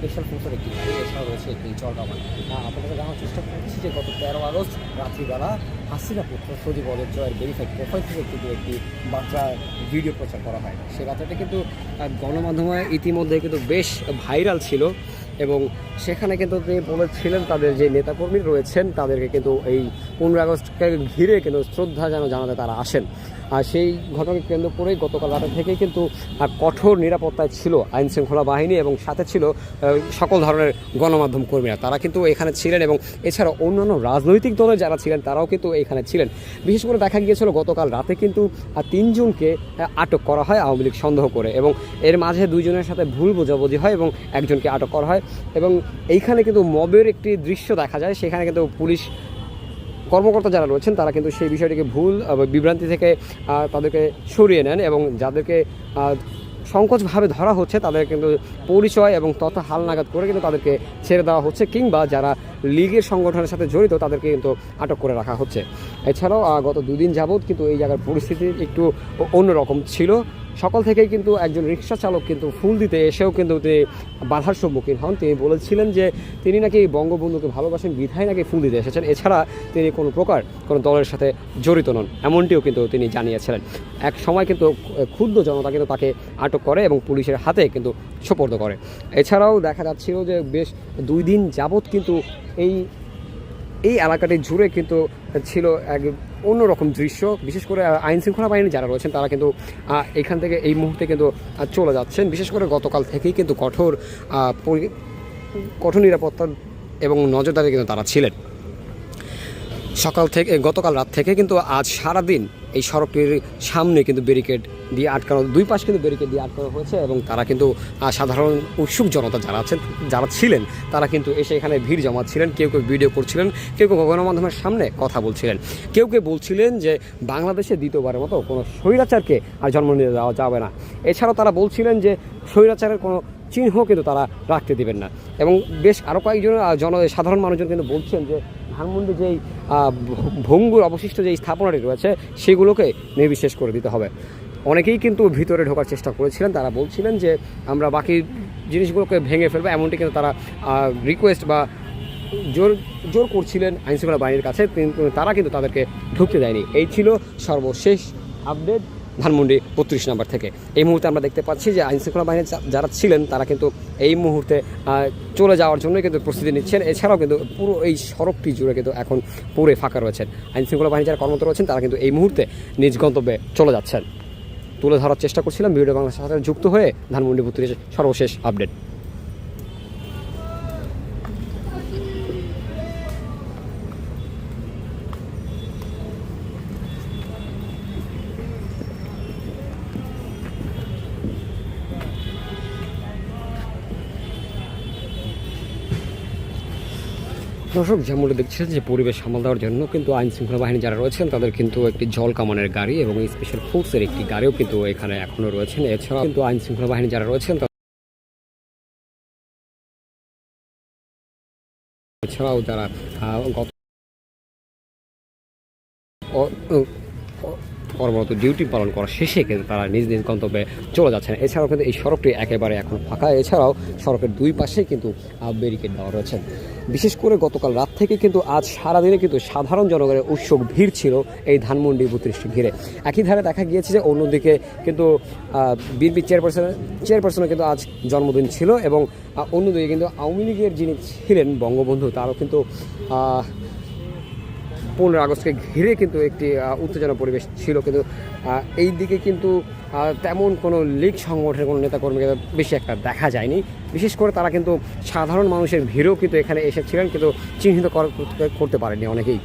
Special ফোর্সের একটি গাড়ি এছাড়াও রয়েছে একটি জলকামান আপনাদের জানার চেষ্টা করছি যে গত তেরো আগস্ট রাত্রিবেলা হাসিনা পুত্র সৌদি বলের জয়ের ভেরিফাইড প্রোফাইল থেকে কিন্তু একটি বাচ্চার ভিডিও প্রচার করা হয়। সেই বাচ্চাটা কিন্তু গণমাধ্যমে ইতিমধ্যে কিন্তু বেশ ভাইরাল ছিল। এবং সেখানে কিন্তু তিনি বলেছিলেন তাদের যে নেতাকর্মী রয়েছেন, তাদেরকে কিন্তু এই পনেরো আগস্টকে ঘিরে কিন্তু শ্রদ্ধা যেন জানাতে তারা আসেন। আর সেই ঘটনাকে কেন্দ্র করেই গতকাল রাতে থেকেই কিন্তু কঠোর নিরাপত্তায় ছিল আইন শৃঙ্খলা বাহিনী এবং সাথে ছিল সকল ধরনের গণমাধ্যম কর্মীরা। তারা কিন্তু এখানে ছিলেন এবং এছাড়া অন্যান্য রাজনৈতিক দলের যারা ছিলেন, তারাও কিন্তু এখানে ছিলেন। বিশেষ করে দেখা গিয়েছিল গতকাল রাতে কিন্তু তিনজনকে আটক করা হয়, আওয়ামী লীগ সন্দেহ করে এবং এর মাঝে দুইজনের সাথে ভুল বোঝাবুঝি হয় এবং একজনকে আটক করা হয়। এবং এইখানে কিন্তু মবের একটি দৃশ্য দেখা যায়। সেখানে কিন্তু পুলিশ কর্মকর্তা যারা রয়েছেন, তারা কিন্তু সেই বিষয়টিকে ভুল বিভ্রান্তি থেকে তাদেরকে সরিয়ে নেন এবং যাদেরকে সংকোচভাবে ধরা হচ্ছে, তাদের কিন্তু পরিচয় এবং তথ্য হালনাগাদ করে কিন্তু তাদেরকে ছেড়ে দেওয়া হচ্ছে কিংবা যারা লীগের সংগঠনের সাথে জড়িত, তাদেরকে কিন্তু আটক করে রাখা হচ্ছে। এছাড়াও গত দুদিন যাবৎ কিন্তু এই জায়গার পরিস্থিতি একটু অন্যরকম ছিল। সকাল থেকেই কিন্তু একজন রিক্সা চালক কিন্তু ফুল দিতে এসেও কিন্তু তিনি বাধার সম্মুখীন হন। তিনি বলেছিলেন যে তিনি নাকি বঙ্গবন্ধুকে ভালোবাসেন, বিধায় নাকি ফুল দিতে এসেছেন। এছাড়া তিনি কোনো প্রকার কোনো দলের সাথে জড়িত নন, এমনটিও কিন্তু তিনি জানিয়েছিলেন। এক সময় কিন্তু ক্ষুদ্র জনতা কিন্তু তাকে আটক করে এবং পুলিশের হাতে কিন্তু সোপর্দ করে। এছাড়াও দেখা যাচ্ছিল যে বেশ দুই দিন যাবৎ কিন্তু এই এই এলাকাটি জুড়ে কিন্তু ছিল এক অন্যরকম দৃশ্য, বিশেষ করে আইন শৃঙ্খলা বাহিনী যারা রয়েছেন, তারা কিন্তু এখান থেকে এই মুহূর্তে কিন্তু চলে যাচ্ছেন। বিশেষ করে গতকাল থেকেই কিন্তু কঠোর কঠোর নিরাপত্তা এবং নজরদারি কিন্তু তারা ছিলেন। সকাল থেকে, গতকাল রাত থেকে কিন্তু আজ সারাদিন এই সড়কটির সামনে কিন্তু ব্যারিকেড দিয়ে আটকানো, দুই পাশ কিন্তু ব্যারিকেড দিয়ে আটকানো হয়েছে এবং তারা কিন্তু সাধারণ উৎসুক জনতা যারা আছেন, যারা ছিলেন, তারা কিন্তু এসে এখানে ভিড় জমাচ্ছিলেন, কেউ কেউ ভিডিও করছিলেন, কেউ কেউ গণমাধ্যমের সামনে কথা বলছিলেন। কেউ কেউ বলছিলেন যে বাংলাদেশে দ্বিতীয়বারের মতো কোনো স্বৈরাচারকে আর জন্ম নিতে দেওয়া যাবে না। এছাড়াও তারা বলছিলেন যে স্বৈরাচারের কোনো চিহ্ন কিন্তু তারা রাখতে দেবেন না। এবং বেশ আরও কয়েকজন জন, সাধারণ মানুষজন কিন্তু বলছেন যে ধানমন্ডি যেই ভঙ্গুর অবশিষ্ট যেই স্থাপনাটি রয়েছে, সেগুলোকে নির্বিশেষ করে দিতে হবে। অনেকেই কিন্তু ভিতরে ঢোকার চেষ্টা করেছিলেন। তারা বলছিলেন যে আমরা বাকি জিনিসগুলোকে ভেঙে ফেলব, এমনটি কিন্তু তারা রিকোয়েস্ট বা জোর জোর করছিলেন আইনশৃঙ্খলা বাহিনীর কাছে তারা কিন্তু তাদেরকে ঢুকতে দেয়নি। এই ছিল সর্বশেষ আপডেট ধানমন্ডি বত্রিশ নম্বর থেকে। এই মুহূর্তে আমরা দেখতে পাচ্ছি যে আইনশৃঙ্খলা বাহিনী যারা ছিলেন, তারা কিন্তু এই মুহূর্তে চলে যাওয়ার জন্যই কিন্তু প্রস্তুতি নিচ্ছেন। এছাড়াও কিন্তু পুরো এই সড়কটি জুড়ে কিন্তু এখন পুরে ফাঁকা রয়েছেন। আইনশৃঙ্খলা বাহিনী যারা কর্মরত রয়েছেন, তারা কিন্তু এই মুহূর্তে নিজ গন্তব্যে চলে যাচ্ছেন। তুলে ধরার চেষ্টা করছিলাম ভিডিও বাংলার সাথে যুক্ত হয়ে ধানমন্ডি বত্রিশ সর্বশেষ আপডেট। দর্শক যেমনটা দেখছেন যে পরিবেশ সামাল দেওয়ার জন্য কিন্তু আইন শৃঙ্খলা বাহিনী যারা রয়েছেন, তাদের কিন্তু একটি জল কামানের গাড়ি এবং স্পেশাল ফোর্সের একটি গাড়িও কিন্তু এখানে এখনও রয়েছেন। এছাড়াও কিন্তু আইন শৃঙ্খলা বাহিনী যারা রয়েছেন এছাড়াও যারা গত কর্মরত ডিউটি পালন করা শেষে কিন্তু তারা নিজ নিজ গন্তব্যে চলে যাচ্ছেন। এছাড়াও কিন্তু এই সড়কটি একেবারে এখন ফাঁকা। এছাড়াও সড়কের দুই পাশে কিন্তু ব্যারিকেড দেওয়া রয়েছে। বিশেষ করে গতকাল রাত থেকে কিন্তু আজ সারাদিনে কিন্তু সাধারণ জনগণের উৎসুক ভিড় ছিল এই ধানমন্ডি বত্রিশটি ঘিরে। একই ধারে দেখা গিয়েছে যে অন্যদিকে কিন্তু বিএনপি চেয়ারপারসন, চেয়ারপারসনের কিন্তু আজ জন্মদিন ছিল এবং অন্যদিকে কিন্তু আওয়ামী লীগের যিনি ছিলেন বঙ্গবন্ধু, তারও কিন্তু পনেরো আগস্টকে ঘিরে কিন্তু একটি উত্তেজনা পরিবেশ ছিল। কিন্তু এই দিকে কিন্তু তেমন কোনো লীগ সংগঠনের কোনো নেতাকর্মীকে বেশি একটা দেখা যায়নি। বিশেষ করে তারা কিন্তু সাধারণ মানুষের ভিড়েও কিন্তু এখানে এসেছিলেন, কিন্তু চিহ্নিত করতে পারেনি অনেকেই।